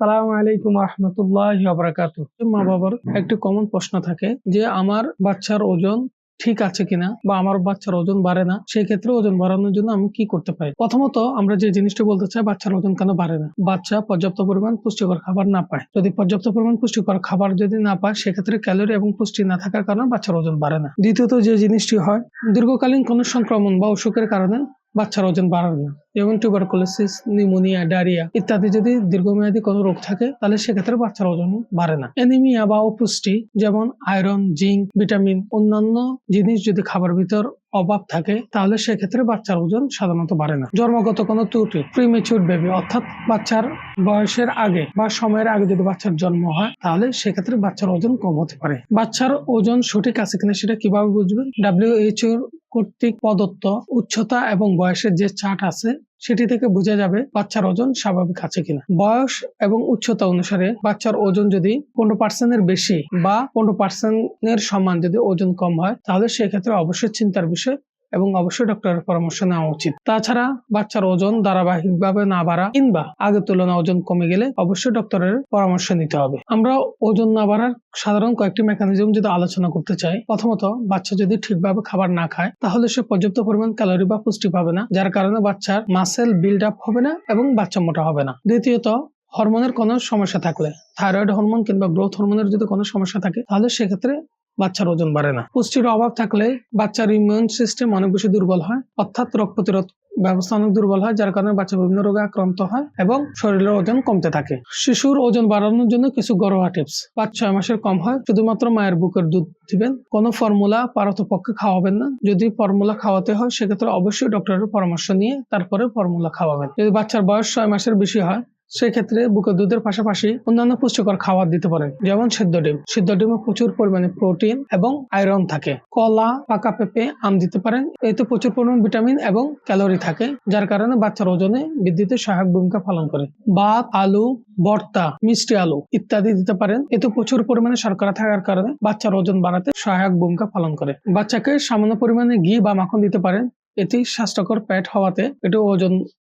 সালাম আলাইকুম রহমতুল্লাহ বারাকাতু মা বাবার একটি কমন প্রশ্ন থাকে যে আমার বাচ্চার ওজন ঠিক আছে কিনা বা আমার বাচ্চার ওজন বাড়ে না সেই ক্ষেত্রে ওজন বাড়ানোর জন্য আমি কি করতে পারি? প্রথমত আমরা যে জিনিসটা বলতে চাই বাচ্চার ওজন কেন বাড়ে না? বাচ্চা পর্যাপ্ত পরিমাণ পুষ্টিকর খাবার না পায়। যদি পর্যাপ্ত পরিমাণ পুষ্টিকর খাবার যদি না পায় সেক্ষেত্রে ক্যালোরি এবং পুষ্টি না থাকার কারণে বাচ্চার ওজন বাড়ে না। দ্বিতীয়ত যে জিনিসটি হয় দীর্ঘকালীন কোনো সংক্রমণ বা অসুখের কারণে বাচ্চার ওজন বাড়াবে না। যেমন টিউবারকুলোসিস নিউমোনিয়া ডায়রিয়া ইত্যাদি যদি দীর্ঘমেয়াদী কোনো রোগ থাকে, তাহলে সেক্ষেত্রে বাচ্চার ওজন বাড়ে না। অ্যানিমিয়া বা অপুষ্টি, যেমন আয়রন জিঙ্ক ভিটামিন অন্যান্য জিনিস যদি খাবার ভিতর অভাব থাকে, তাহলে সেক্ষেত্রে বাচ্চার ওজন সাধারণত বাড়ে না। জন্মগত কোনো ত্রুটি প্রিমেচুর বেবি অর্থাৎ বাচ্চার বয়সের আগে বা সময়ের আগে যদি বাচ্চার জন্ম হয়, তাহলে সেক্ষেত্রে বাচ্চার ওজন কম হতে পারে। বাচ্চার ওজন সঠিক আছে কিনা সেটা কীভাবে বুঝবেন? ডাব্লিউএইচওর কর্তৃক প্রদত্ত উচ্চতা এবং বয়সের যে চার্ট আছে, সেটি থেকে বোঝা যাবে বাচ্চার ওজন স্বাভাবিক আছে কিনা। বয়স এবং উচ্চতা অনুসারে বাচ্চার ওজন যদি পনেরো পার্সেন্টের বেশি বা পনেরো পার্সেন্টের সমান যদি ওজন কম হয়, তাহলে সেক্ষেত্রে অবশ্যই চিন্তার বিষয় এবং অবশ্যই ডক্টরের পরামর্শ নেওয়া উচিত। তাছাড়া বাচ্চার ওজন ধারাবাহিকভাবে না বাড়া কিংবা আগের তুলনায় ওজন কমে গেলে অবশ্যই ডক্টরের পরামর্শ নিতে হবে। আমরা ওজন না বাড়ার সাধারণ কয়েকটি মেকানিজম যদি আলোচনা করতে চাই, প্রথমত বাচ্চা যদি ঠিকভাবে খাবার না খায়, তাহলে সে পর্যাপ্ত পরিমাণ ক্যালোরি বা পুষ্টি পাবে না, যার কারণে বাচ্চার মাসেল বিল্ড আপ হবে না এবং বাচ্চা মোটা হবে না। দ্বিতীয়ত হরমোনের কোনো সমস্যা থাকলে থাইরয়েড হরমোন কিংবা গ্রোথ হরমোনের যদি কোনো সমস্যা থাকে, তাহলে সেক্ষেত্রে বাচ্চার ওজন বাড়ে না। পুষ্টির অভাব থাকলে বাচ্চার ইমিউন সিস্টেম অনেক বেশি দুর্বল হয়, অর্থাৎ রোগ প্রতিরোধ ব্যবস্থা অনেক দুর্বল হয়, যার কারণে বাচ্চা বিভিন্ন রোগে আক্রান্ত হয় এবং শরীরের ওজন কমতে থাকে। শিশুর ওজন বাড়ানোর জন্য কিছু ঘরোয়া টিপস পাঁচ, ছয় মাসের কম হয়, শুধুমাত্র মায়ের বুকের দুধ দিবেন। কোনো ফর্মুলা পারতপক্ষে খাওয়াবেন না। যদি ফর্মুলা খাওয়াতে হয়, সেক্ষেত্রে অবশ্যই ডক্টরের পরামর্শ নিয়ে তারপরে ফর্মুলা খাওয়াবেন। যদি বাচ্চার বয়স ছয় মাসের বেশি হয় সেক্ষেত্রে বুকের দুধের পাশাপাশি অন্যান্য পুষ্টিকর খাবার দিতে পারেন যেমন সিদ্ধ ডিম। সিদ্ধ ডিমে প্রচুর পরিমাণে প্রোটিন এবং আয়রন থাকে। কলা, পাকা পেঁপে, আম দিতে পারেন। এতে প্রচুর পরিমাণ ভিটামিন এবং ক্যালোরি থাকে, যার কারণে বাচ্চার ওজনে বৃদ্ধিতে সহায়ক ভূমিকা পালন করে। ভাত, আলু, ভর্তা, মিষ্টি আলু ইত্যাদি দিতে পারেন। এতে প্রচুর পরিমাণে শর্করা থাকার কারণে বাচ্চার ওজন বাড়াতে সহায়ক ভূমিকা পালন করে। বাচ্চাকে সামান্য পরিমাণে ঘি বা মাখন দিতে পারেন। এটি স্বাস্থ্যকর পেট হওয়াতে এটি ওজন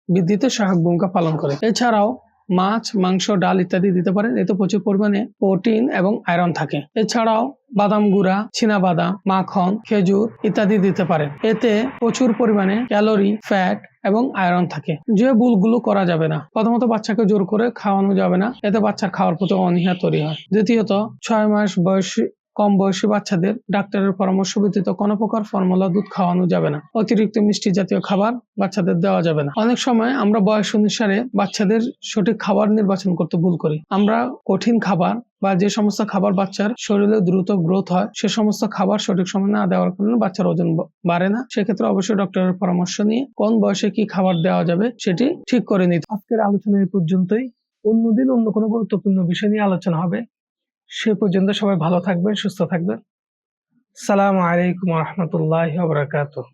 বৃদ্ধিতে সহায়ক ভূমিকা পালন করে। এছাড়াও মাছ, মাংস, ডাল ইত্যাদি দিতে পারেন এতে প্রচুর পরিমাণে প্রোটিন এবং আয়রন থাকে। এছাড়াও বাদাম গুঁড়া চীনা বাদাম মাখন, খেজুর ইত্যাদি দিতে পারেন এতে প্রচুর পরিমাণে ক্যালোরি, ফ্যাট এবং আয়রন থাকে। যে ভুলগুলো করা যাবে না। প্রথমত বাচ্চাকে জোর করে খাওয়ানো যাবে না। এতে বাচ্চার খাওয়ার প্রতি অনীহা তৈরি হয়। দ্বিতীয়ত, ছয় মাস বয়সী কম বয়সী বাচ্চাদের ডাক্তারের পরামর্শ ব্যতীত কোনো প্রকার ফর্মুলা দুধ খাওয়ানো যাবে না। অতিরিক্ত মিষ্টি জাতীয় খাবার বাচ্চাদের দেওয়া যাবে না। অনেক সময় আমরা বয়স অনুসারে বাচ্চাদের সঠিক খাবার নির্বাচন করতে ভুল করি। আমরা কঠিন খাবার বা যে সমস্ত খাবার বাচ্চার শরীরে দ্রুত গ্রোথ হয়, সে সমস্ত খাবার সঠিক সময় না দেওয়ার কারণে বাচ্চার ওজন বাড়ে না। সেক্ষেত্রে অবশ্যই ডক্টরের পরামর্শ নিয়ে কোন বয়সে কি খাবার দেওয়া যাবে সেটি ঠিক করে নিতে। আজকের আলোচনা এই পর্যন্তই। অন্যদিন অন্য কোনো গুরুত্বপূর্ণ বিষয় নিয়ে আলোচনা হবে। সে পর্যন্ত সবাই ভালো থাকবেন সুস্থ থাকবেন। সালাম আলাইকুম রহমতুল্লাহ বরাকাতুহ।